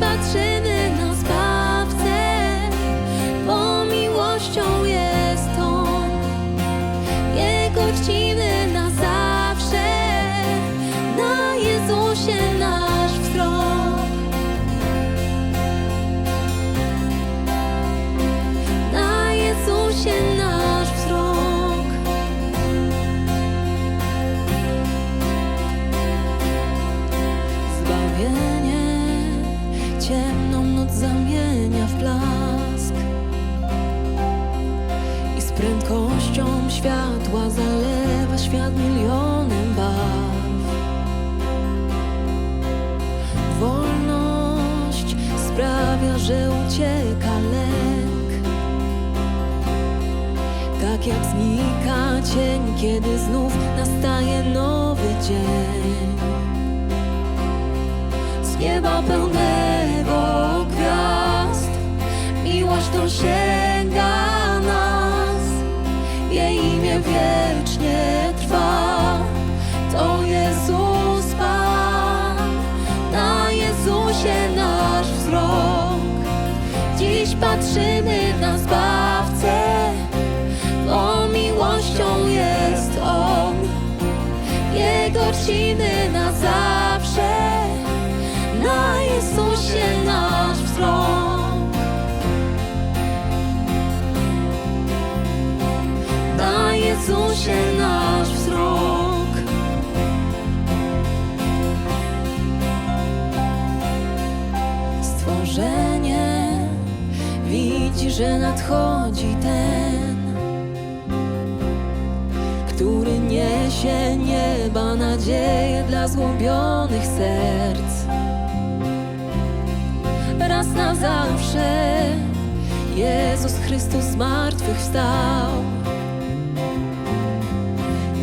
Dziś Tak jak znika cień, kiedy znów nastaje nowy dzień z nieba pełnego gwiazd. Miłość dosięga nas, jej imię wiecznie trwa. To Jezus Pan, na Jezusie nasz wzrok. Dziś patrzymy Czcimy na zawsze, na Jezusie nasz wzrok. Na Jezusie nasz wzrok. Stworzenie widzi, że nadchodzi ten niesie nieba nadzieję dla złubionych serc. Raz na zawsze Jezus Chrystus z martwych wstał.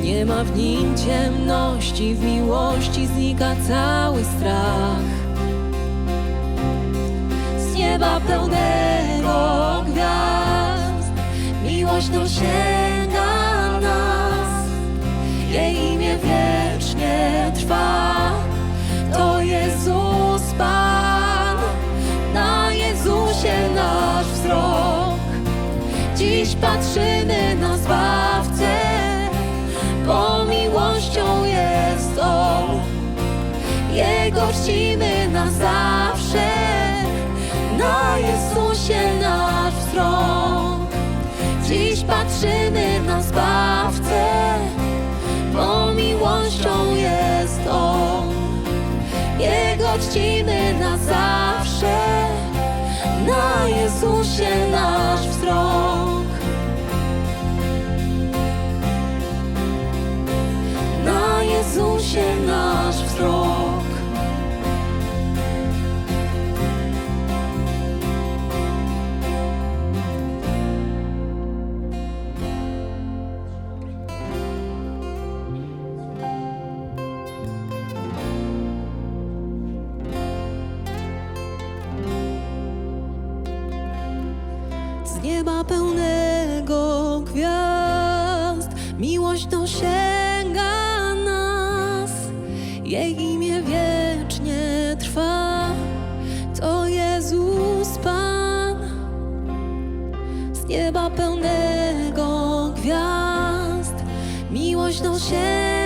Nie ma w nim ciemności, w miłości znika cały strach. Z nieba pełnego gwiazd miłość dosięga trwa. To Jezus Pan, na Jezusie nasz wzrok. Dziś patrzymy na Zbawcę, bo miłością jest On. Jego czcimy na zawsze, na Jezusie nasz wzrok. Dziś patrzymy na Zbawcę, Czcimy na zawsze, na Jezusie nasz nieba pełnego gwiazd. Miłość dosięga nas, jej imię wiecznie trwa. To Jezus Pan, z nieba pełnego gwiazd. Miłość dosięga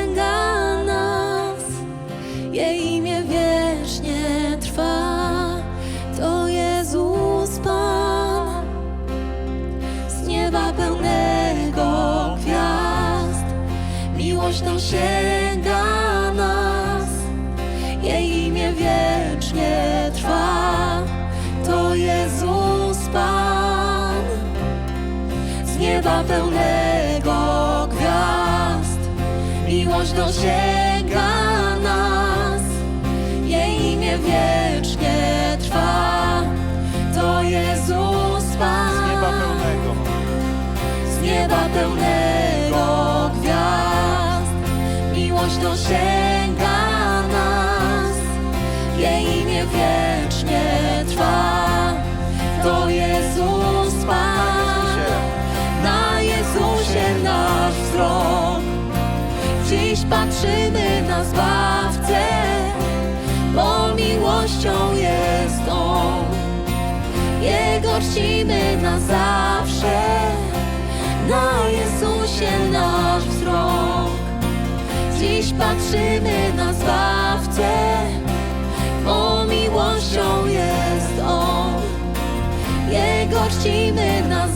nieba pełnego gwiazd. Miłość dosięga nas, jej imię wiecznie trwa. To Jezus Pan z nieba pełnego. z nieba pełnego gwiazd. Miłość dosięga nas, jej imię wiecznie Pan, na Zbawcę, bo miłością jest On. Jego czcimy na zawsze, na Jezusie nasz wzrok. Dziś patrzymy na Zbawcę, bo miłością jest On. Jego czcimy na